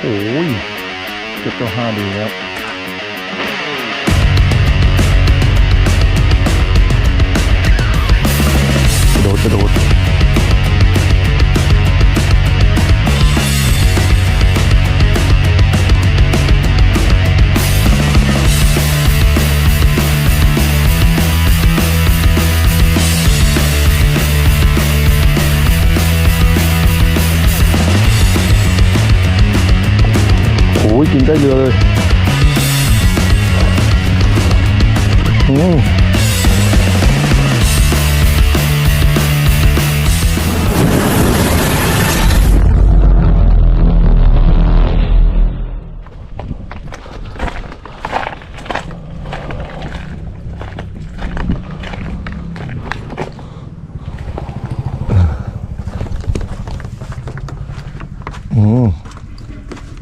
โอ้ยเกือบจะห้าดีแล้ว กินได้เยอะเลย อืม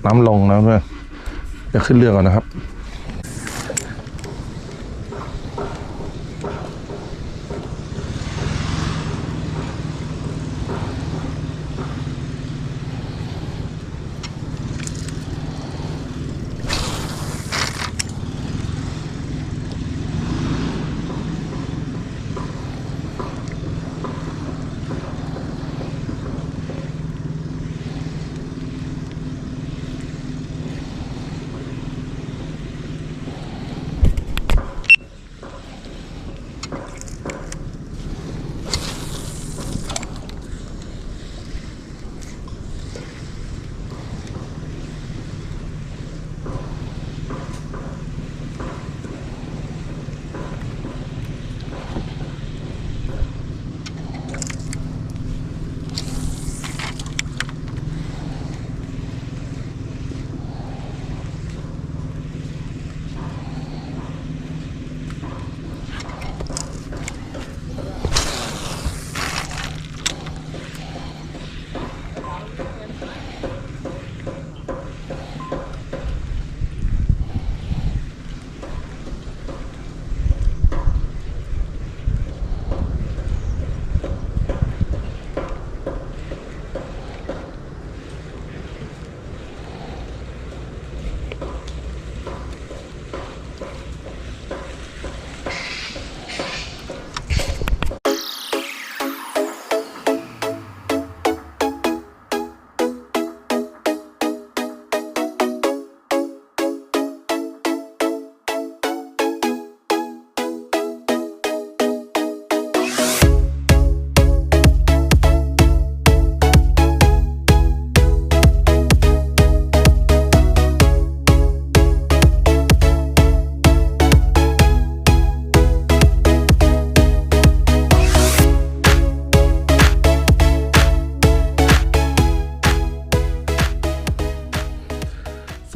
น้ำลงนะเพื่อนจะขึ้นเรือก่อนนะครับ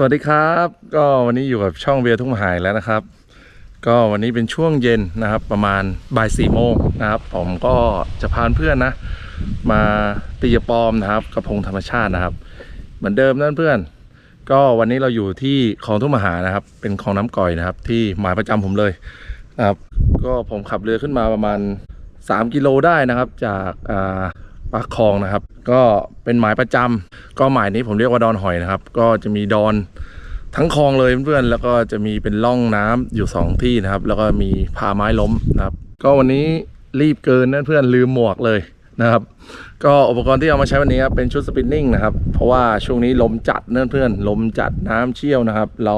วัสดีครับ ก็วันนี้อยู่กับช่องเบียร์ทุ่งหายแล้วนะครับ ก็วันนี้เป็นช่วงเย็นนะครับ ประมาณบ่ายสี่โมงนะครับ ผมก็จะพาเพื่อนนะ มาตียปอมนะครับกระพงธรรมชาตินะครับ เหมือนเดิมนั่นเพื่อน ก็วันนี้เราอยู่ที่คลองทุ่งมหานะครับ เป็นคลองน้ำก่อยนะครับ ที่หมายประจำผมเลยนะครับ ก็ผมขับเรือขึ้นมาประมาณ 3 กิโลได้นะครับ จากอ่า ปากคลองนะครับ ก็เป็นหมายประจำก็หมายนี้ผมเรียกว่าดอนหอยนะครับ ก็จะมีดอนทั้งคลองเลยเพื่อนๆแล้วก็จะมีเป็นร่องน้ำอยู่ 2 ที่นะครับ แล้วก็มีพาไม้ล้มนะครับ ก็วันนี้รีบเกินนั่นเพื่อนลืมหมวกเลยนะครับก็อุปกรณ์ที่เอามาใช้วันนี้ครับเป็นชุดสปินนิ่งนะครับ เพราะว่าช่วงนี้ลมจัดเนื่อนเพื่อนลมจัดน้ำเชี่ยวนะครับ เรา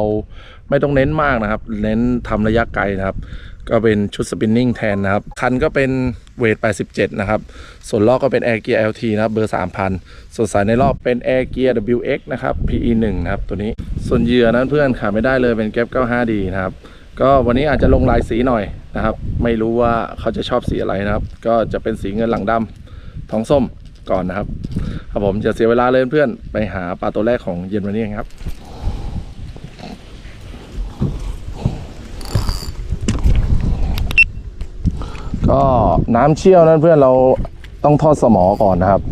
ไม่ต้องเน้นมากนะครับ เน้นทำระยะไกลนะครับ ก็เป็นชุดสปินนิ่งแทนนะครับ คันก็เป็นเวท 87 นะครับ ส่วนล้อก็เป็น Air Gear LT นะครับเบอร์ 3,000 ส่วนสายในรอบเป็น Air Gear WX นะครับ PE 1 นะครับตัวนี้ส่วนเหยื่อนั้นเพื่อนขาดไม่ได้เลยเป็นแก๊ป 95D นะครับก็วันนี้อาจจะลงลายสีหน่อยนะครับ ไม่รู้ว่าเขาจะชอบสีอะไรนะครับ ก็จะเป็นสีเงินหลังดำทองส้มก่อนนะครับครับผมจะเสียเวลาเลยเพื่อนไปหาปลาตัวแรกของเย็นวันนี้ครับ ก็น้ำเชี่ยวนั้นเพื่อนเราต้องทอดสมอก่อนนะครับ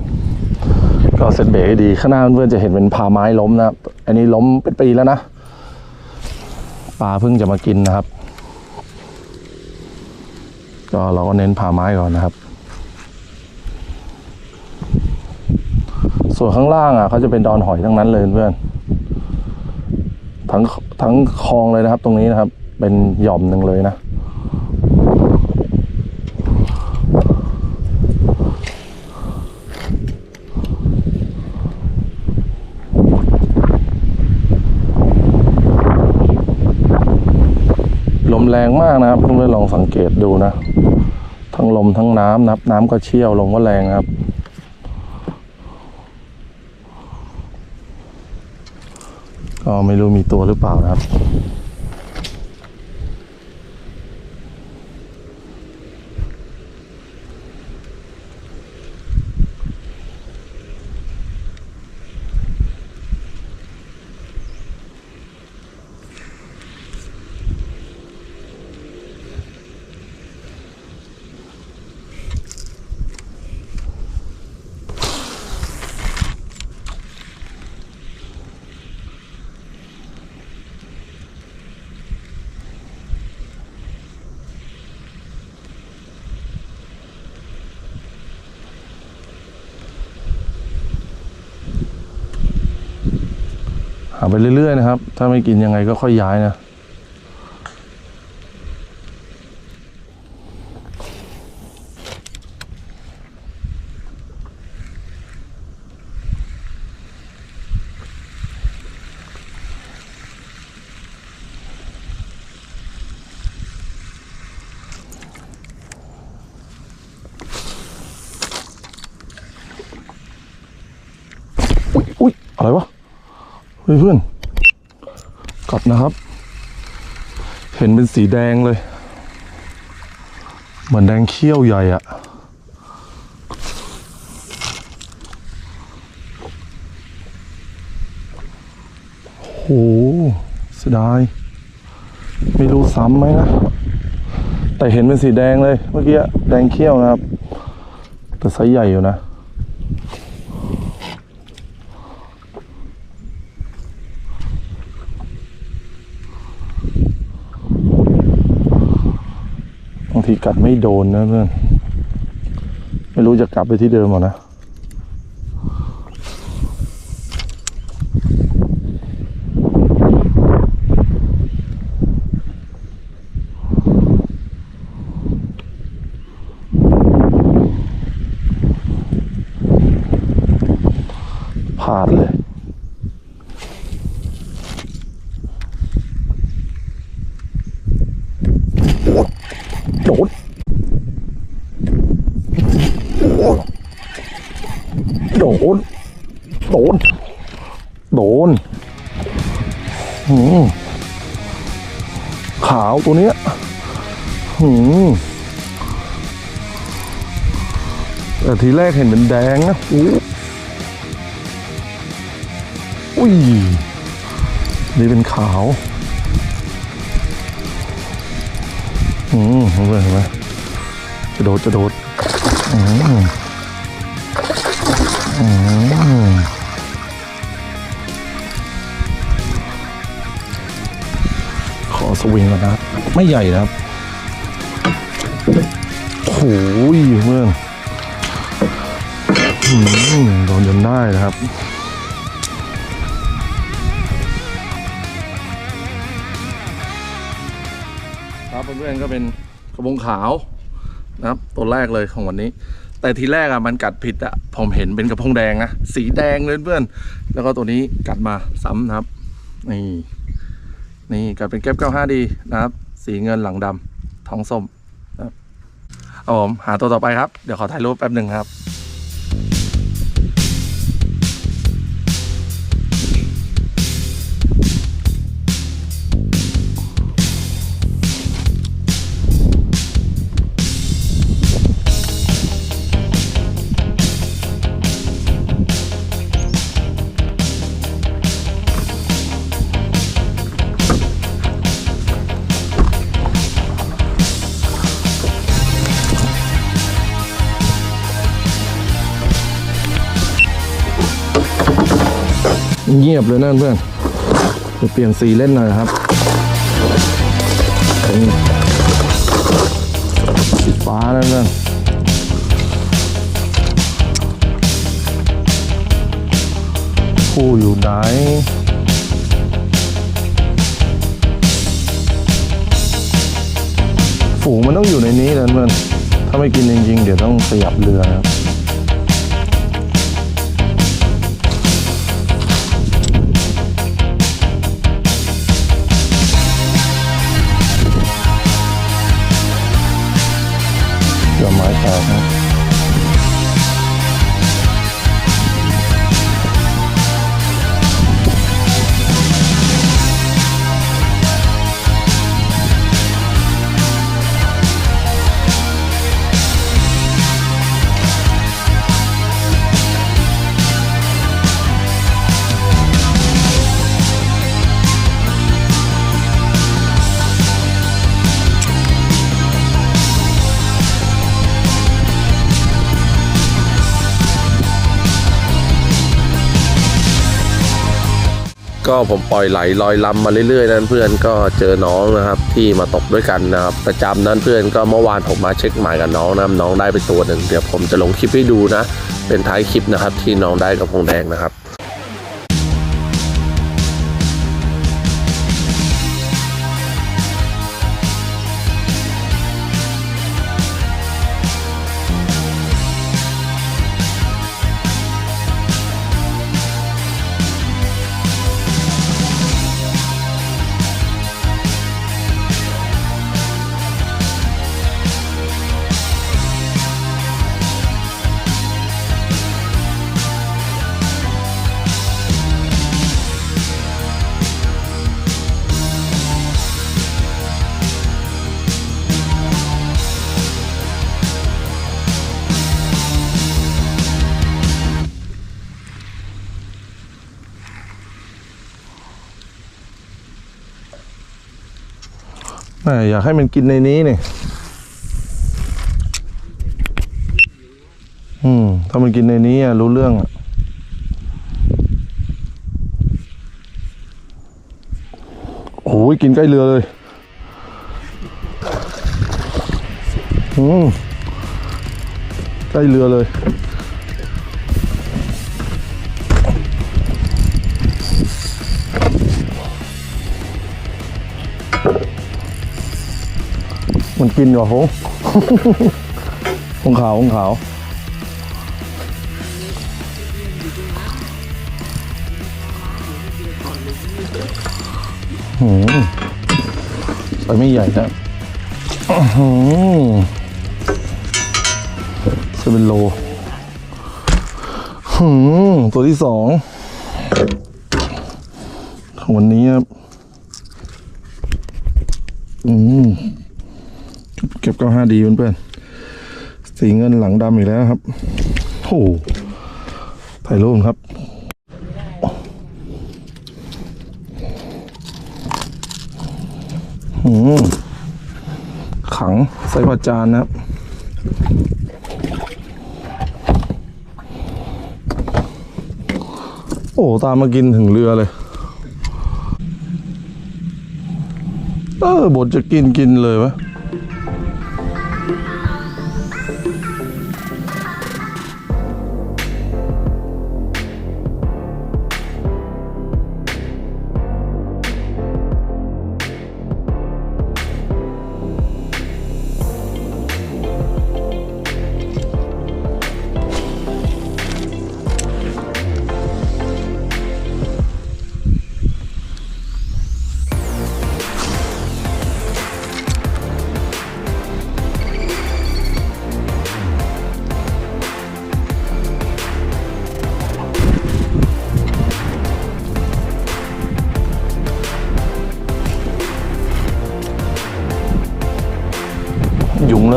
ก็เซตเบรกให้ดีข้างหน้าเพื่อนจะเห็นเป็นพาไม้ล้มนะครับ อันนี้ล้มเป็นปีแล้วนะปลาเพิ่งจะมากินนะครับ ก็เราก็เน้นพาไม้ก่อนนะครับ ส่วนข้างล่างอะเขาจะเป็นดอนหอยทั้งนั้นเลยเพื่อนทั้งทั้งคลองเลยนะครับ ตรงนี้นะครับ เป็นหย่อมหนึ่งเลยนะ ลม แรงมากนะครับเพื่อนๆลองสังเกตดูนะ ทั้งลมทั้งน้ำนะครับ น้ำก็เชี่ยวลมก็แรงครับ ก็ไม่รู้มีตัวหรือเปล่านะครับ หาไปเรื่อยๆนะครับ ถ้าไม่กินยังไงก็ค่อยย้ายนะอุ๊ยอุ๊ยอะไรวะ ฮ้ยเพื่อนกลับนะครับ เห็นเป็นสีแดงเลย เหมือนแดงเขี้ยวใหญ่อะโหเสียดาย ไม่รู้ซ้ำไหมนะ แต่เห็นเป็นสีแดงเลย เมื่อกี้แดงเขี้ยวนะครับ แต่ไซส์ใหญ่อยู่นะางทีกัดไม่โดนนะเพื่อน ไม่รู้จะกลับไปที่เดิมหรอนะพลาดเลย โดน โดน โดน โดนหืมขาวตัวเนี้ยหืมแต่ทีแรกเห็นเป็นแดงนะอุ้ย นี่เป็นขาว อืมเห็นไหมจะโดดจะโดด อืม ขอสวิงก่อนนะครับไม่ใหญ่นะครับโอ้โหเพื่อนอืมโดนจนได้นะครับครับเพื่อนๆก็เป็นกระบงขาวนะครับ ตัวแรกเลยของวันนี้ แต่ทีแรกอะมันกัดผิดอะผมเห็นเป็นกระพงแดงนะสีแดงเลยเพื่อนแล้วก็ตัวนี้กัดมาซ้ำนะครับ นี่นี่กัดเป็นแก้ว95ดีนะครับ สีเงินหลังดำท้องส้มนะครับเอาผมหาตัวต่อไปครับ เดี๋ยวขอถ่ายรูปแป๊บหนึ่งครับ งียบเลยนั่นเพื่อนจะเปลี่ยนสีเล่นหน่อยครับเสีฟ้านั่นเพื่อนผู้อยู่ไหนฝูงมันต้องอยู่ในนี้แล้วเพื่อนถ้าไม่กินจริงๆ เดี๋ยวต้องขยับเรือครับ เก็ผมปล่อยไหลลอยลำมาเรื่อยๆนั้นเพื่อนก็เจอน้องนะครับที่มาตกด้วยกันนะครับประจำนั้นเพื่อนก็เมื่อวานผมมาเช็คหมายกับน้องนะน้องได้ไปตัวหนึ่งเดี๋ยวผมจะลงคลิปให้ดูนะ เป็นท้ายคลิปนะครับที่น้องได้กับพงแดงนะครับ ม่อยากให้มันกินในนี้นี่อืม ถ้ามันกินในนี้อะรู้เรื่องอะโอ้ยกินใกล้เรือเลย อืม ใกล้เรือเลย มันกินเหรอโหของขาวของขาวหืมใส่ไม่ใหญ่นะอื้อหือจะเป็นโลหืมตัวที่สองของวันนี้ครับ อืม เก็บเก้าห้าดีเพื่อนๆสีเงินหลังดำอีกแล้วครับโอ้โหถ่ายรูปครับหืมขังใส่ประจานนะครับโอ้ ตามมากินถึงเรือเลย เออบทจะกินกินเลยวะ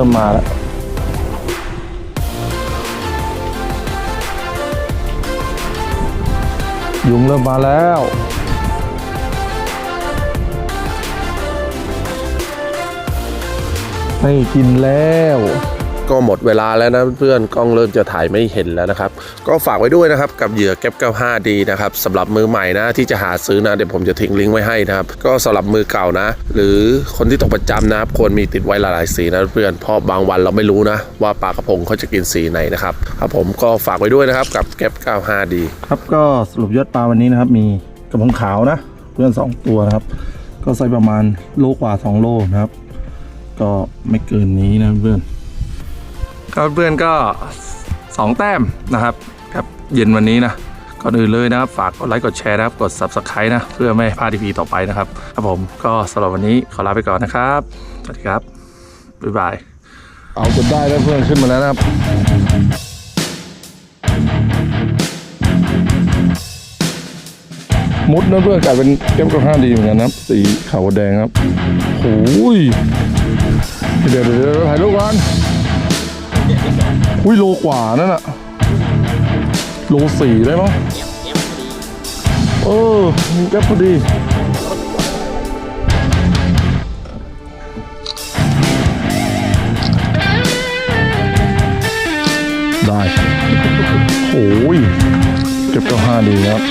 ริ่มมาแล้วยุงเริ่มมาแล้วไม่กินแล้ว ก็หมดเวลาแล้วนะเพื่อนกล้องเริ่มจะถ่ายไม่เห็นแล้วนะครับ ก็ฝากไว้ด้วยนะครับกับเหยื่อแก๊ป 95ดีนะครับสำหรับมือใหม่นะที่จะหาซื้อนะเดี๋ยวผมจะทิ้งลิงก์ไว้ให้นะครับ ก็สำหรับมือเก่านะ หรือคนที่ตกประจำนะครับควรมีติดไว้หลายๆสีนะเพื่อนเพราะบางวันเราไม่รู้นะ ว่าปลากระพงเขาจะกินสีไหนนะครับครับผมก็ฝากไว้ด้วยนะครับกับแก๊ป 95ดีครับก็สรุปยอดปลาวันนี้นะครับ มีกระพงขาวนะ เพื่อนสองตัวนะครับ ก็ไซส์ประมาณโลกว่าสองโลนะครับ ก็ไม่เกินนี้นะเพื่อน ก็เพื่อนก็สองแต้มนะครับครับเย็นวันนี้นะก่อนอื่นเลยนะครับ ฝากกดไลค์กดแชร์นะครับกด subscribe นะ เพื่อไม่พลาดทีพีต่อไปนะครับครับผมก็สำหรับวันนี้ขอลาไปก่อนนะครับ สวัสดีครับ บ๊ายบาย เอาจนได้แล้วเพื่อนขึ้นมาแล้วนะครับมุดนะเพื่อนกลายเป็นแก้มกระห้าดีเหมือนกันนะครับ สีขาวแดงครับโอ้ยเดี๋ยวเดี๋ยวเดี๋ยวถ่ายรูปกัน อุ้ยโลกว่านั่นอะโลสี่ได้มั้งเออแก้พอดี ได้ โอ้ยเก็บกระห้าดีครับ